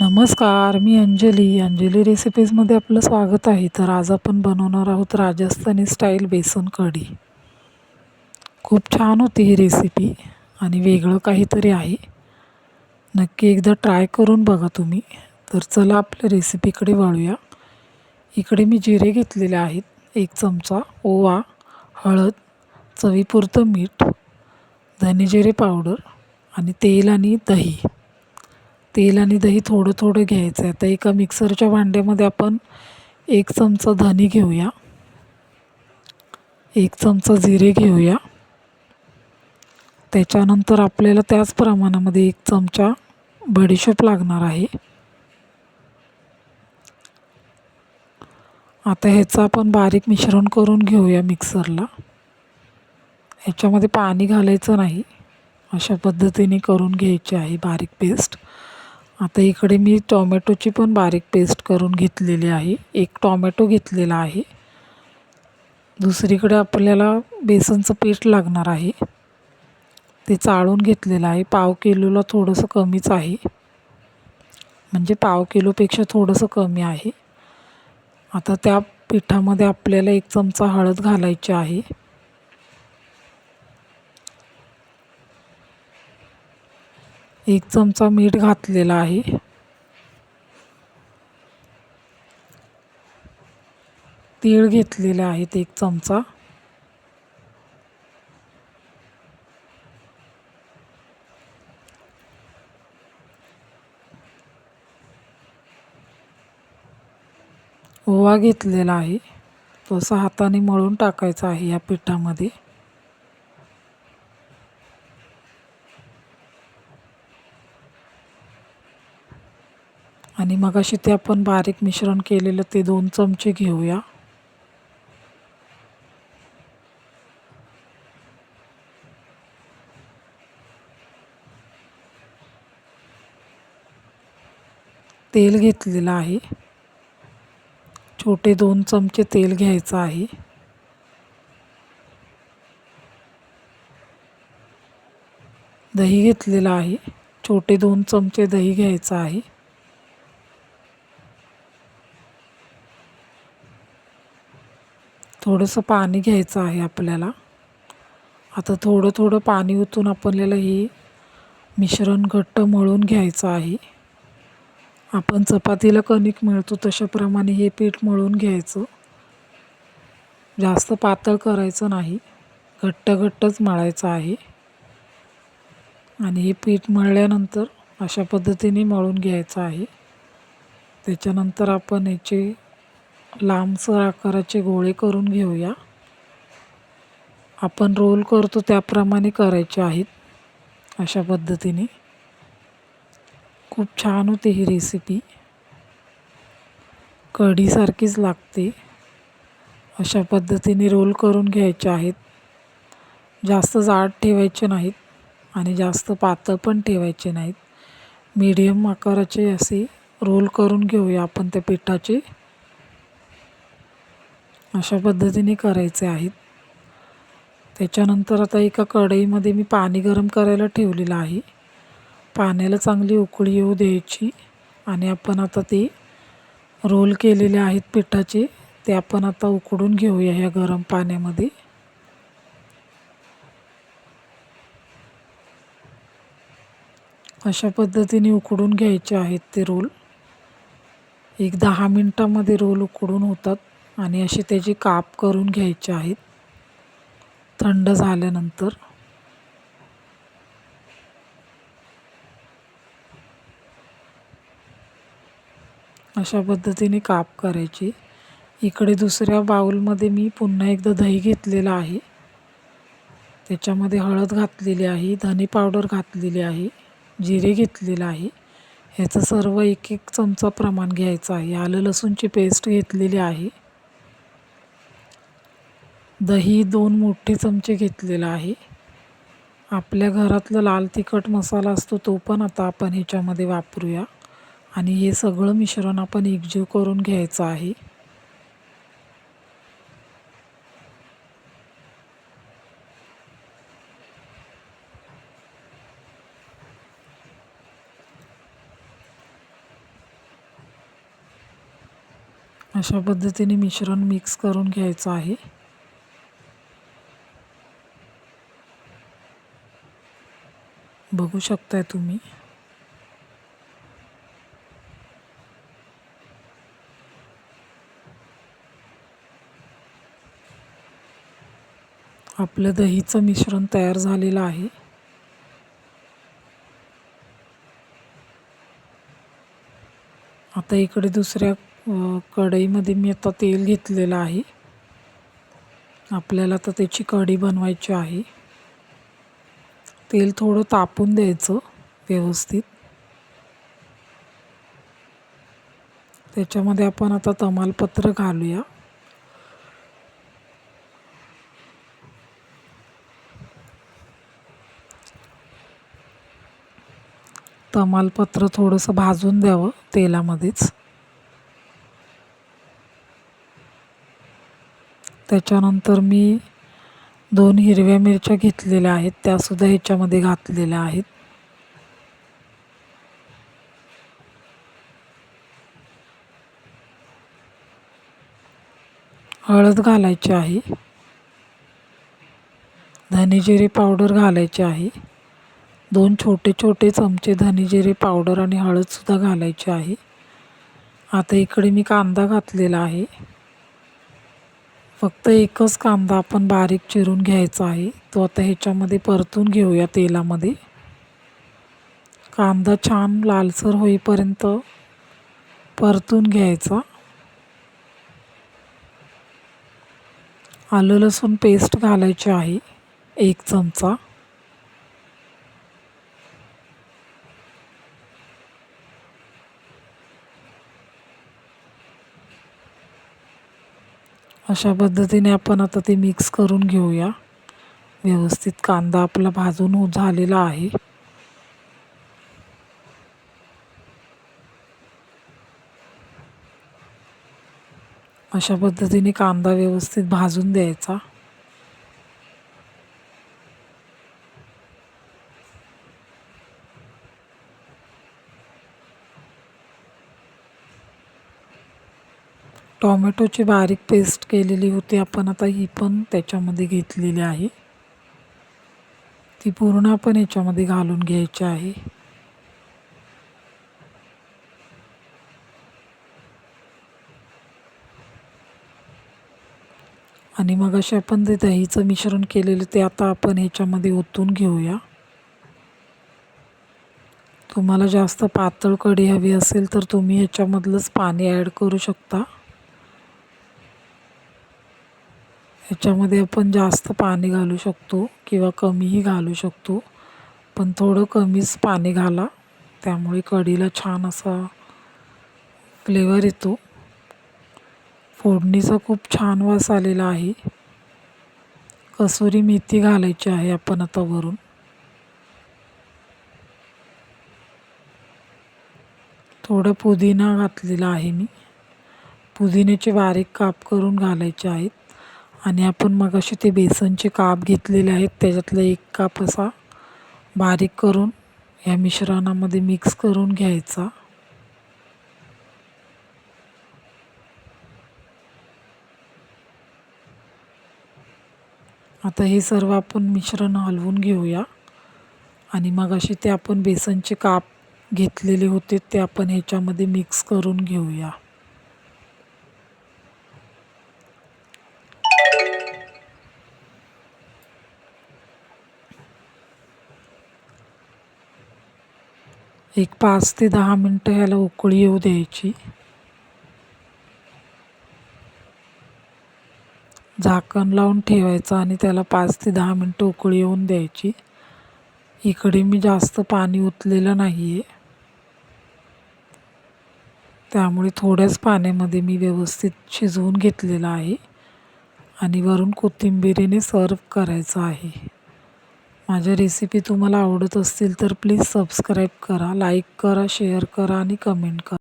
नमस्कार मी अंजली. अंजली रेसिपीजमध्ये आपलं स्वागत आहे. तर आज आपण बनवणार आहोत राजस्थानी स्टाईल बेसन कढी. खूप छान होती ही रेसिपी आणि वेगळं काहीतरी आहे. नक्की एकदा ट्राय करून बघा तुम्ही. तर चला आपल्या रेसिपीकडे वळूया. इकडे मी जिरे घेतलेले आहेत. एक चमचा ओवा हळद चवीपुरतं मीठ धनेजिरे पावडर आणि तेल आणि दही. तेल आणि दही थोडं थोडं घ्यायचं आहे. आता एका मिक्सरच्या भांड्यामध्ये आपण एक चमचा धने घेऊया. एक चमचा जिरे घेऊया. त्याच्यानंतर आपल्याला त्याच प्रमाणामध्ये एक चमचा बडीशोप लागणार आहे. आता ह्याचं आपण बारीक मिश्रण करून घेऊया मिक्सरला. ह्याच्यामध्ये पाणी घालायचं नाही. अशा पद्धतीने करून घ्यायची आहे बारीक पेस्ट. आता इकडे मी टॉमॅटोची पण बारीक पेस्ट करून घेतलेली आहे. एक टॉमॅटो घेतलेला आहे. दुसरीकडे आपल्याला बेसनचं पीठ लागणार आहे. ते चाळून घेतलेलं आहे. पाव किलोला थोडंसं कमीच आहे. म्हणजे पाव किलोपेक्षा थोडंसं कमी आहे. आता त्या पिठामध्ये आपल्याला एक चमचा हळद घालायची आहे. एक चमचा मीठ घातलेला आहे. तीळ घेतलेले आहेत एक चमचा. ओवा घेतलेला आहे. तो हाताने मळून टाकायचा आहे या पिठामध्ये. आणि मगाशी ते आपण बारीक मिश्रण केलेलं ते दोन चमचे घेऊया. तेल घेतलेलं आहे. छोटे दोन चमचे तेल घ्यायचं आहे. दही घेतलेलं आहे. छोटे दोन चमचे दही घ्यायचं आहे. थोडंसं पाणी घ्यायचं आहे आपल्याला. आता थोडं थोडं पाणी ओतून आपल्याला हे मिश्रण घट्ट मळून घ्यायचं आहे. आपण चपातीला कणिक मिळतो तशाप्रमाणे हे पीठ मळून घ्यायचं. जास्त पातळ करायचं नाही घट्ट घट्टच मळायचं आहे. आणि हे पीठ मळल्यानंतर अशा पद्धतीने मळून घ्यायचं आहे. त्याच्यानंतर आपण याचे लांबसर आकाराचे गोळे करून घेऊया. आपण रोल करतो त्याप्रमाणे करायचे आहेत अशा पद्धतीने. खूप छान होते ही रेसिपी कढीसारखीच लागते. अशा पद्धतीने रोल करून घ्यायचे आहेत. जास्त जाड ठेवायचे नाहीत आणि जास्त पातळ पण ठेवायचे नाहीत. मीडियम आकाराचे असे रोल करून घेऊया आपण त्या पिठाचे. अशा पद्धतीने करायचे आहेत. त्याच्यानंतर आता एका कढईमध्ये मी पाणी गरम करायला ठेवलेलं आहे. पाण्याला चांगली उकळी येऊ द्यायची आणि आपण आता ते रोल केलेले आहेत पिठाचे ते आपण आता उकडून घेऊया ह्या गरम पाण्यामध्ये. अशा पद्धतीने उकडून घ्यायचे आहेत ते रोल. एक दहा मिनटामध्ये रोल उकडून होतात. आणि असे त्याची काप करून घ्यायचे आहेत थंड झाल्यानंतर. अशा पद्धतीने काप करायचे. इकडे दुसऱ्या बाऊलमध्ये मी पुन्हा एकदा दही घेतलेलं आहे. त्याच्यामध्ये हळद घातलेली आहे धने पावडर घातलेली आहे जिरे घेतलेलं आहे. ह्याचं सर्व एक एक चमचा प्रमाण घ्यायचं आहे. आलं लसूणची पेस्ट घेतलेली आहे. दही दोन मोठे चमचे घेतलेलं आहे. आपल्या घरातला लाल तिखट मसाला असतो तो पण आता आपण ह्याच्यामध्ये वापरूया. आणि हे सगळं मिश्रण आपण एकजीव करून घ्यायचं आहे. अशा पद्धतीने मिश्रण मिक्स करून घ्यायचं आहे. बघू शकताय तुम्ही. आपलं दहीचं मिश्रण तयार झालेलं आहे. आता इकडे दुसऱ्या कढईमध्ये मी आता तेल घेतलेलं आहे. आपल्याला तर त्याची कढी बनवायची आहे. तेल थोडं तापून द्यायचं व्यवस्थित. त्याच्यामध्ये आपण आता तमालपत्र घालूया. तमालपत्र थोडंसं भाजून द्यावं तेलामध्येच. त्याच्यानंतर मी दोन हिरव्या मिरच्या घेतलेल्या आहेत त्यासुद्धा ह्याच्यामध्ये घातलेल्या आहेत. हळद घालायची आहे. धनेजिरे पावडर घालायचे आहे. दोन छोटे छोटे चमचे धनेजिरे पावडर आणि हळदसुद्धा घालायची आहे. आता इकडे मी कांदा घातलेला आहे. फक्त एकच कांदा आपण बारीक चिरून घ्यायचा आहे. तो आता ह्याच्यामध्ये परतून घेऊया तेलामध्ये. कांदा छान लालसर होईपर्यंत परतून घ्यायचा. आलं लसूण पेस्ट घालायची आहे. एक चमचा. अशा पद्धतीने आपण आता ते मिक्स करून घेऊया. व्यवस्थित कांदा आपला भाजून झालेला आहे. अशा पद्धतीने कांदा व्यवस्थित भाजून द्यायचा. टॉमॅटोची बारीक पेस्ट केलेली होती. आपण आता ही पण त्याच्यामध्ये घेतलेली आहे. ती पूर्ण आपण याच्यामध्ये घालून घ्यायची आहे. आणि मग असे आपण जे दहीचं मिश्रण केलेलं ते आता आपण ह्याच्यामध्ये ओतून घेऊया. तुम्हाला जास्त पातळ कढी हवी असेल तर तुम्ही ह्याच्यामधलंच पाणी ॲड करू शकता. ह्याच्यामध्ये आपण जास्त पाणी घालू शकतो किंवा कमीही घालू शकतो. पण थोडं कमीच पाणी घाला. त्यामुळे कढीला छान असा फ्लेवर येतो. फोडणीचा खूप छान वास आलेला आहे. कसुरी मेथी घालायची आहे आपण आता वरून. थोडं पुदिना घातलेला आहे मी. पुदिन्याचे बारीक काप करून घालायचे आहेत आणि आपण मग असे ते बेसनचे काप घेतलेले आहेत त्याच्यातला एक काप असा बारीक करून या मिश्रणामध्ये मिक्स करून घ्यायचा. आता हे सर्व आपण मिश्रण हलवून घेऊया. आणि मग असे ते आपण बेसनचे काप घेतलेले होते ते आपण ह्याच्यामध्ये मिक्स करून घेऊया. एक पाच ते दहा मिनटं ह्याला उकळी येऊ द्यायची. झाकण लावून ठेवायचं आणि त्याला पाच ते दहा मिनटं उकळी येऊन द्यायची. इकडे मी जास्त पाणी ओतलेलं नाही आहे त्यामुळे थोड्याच पाण्यामध्ये मी व्यवस्थित शिजवून घेतलेलं आहे आणि वरून कोथिंबिरीने सर्व करायचं आहे. माझ्या रेसिपी तुम्हाला आवडत असतील तर प्लीज सबस्क्राईब करा लाईक करा शेअर करा आणि कमेंट करा.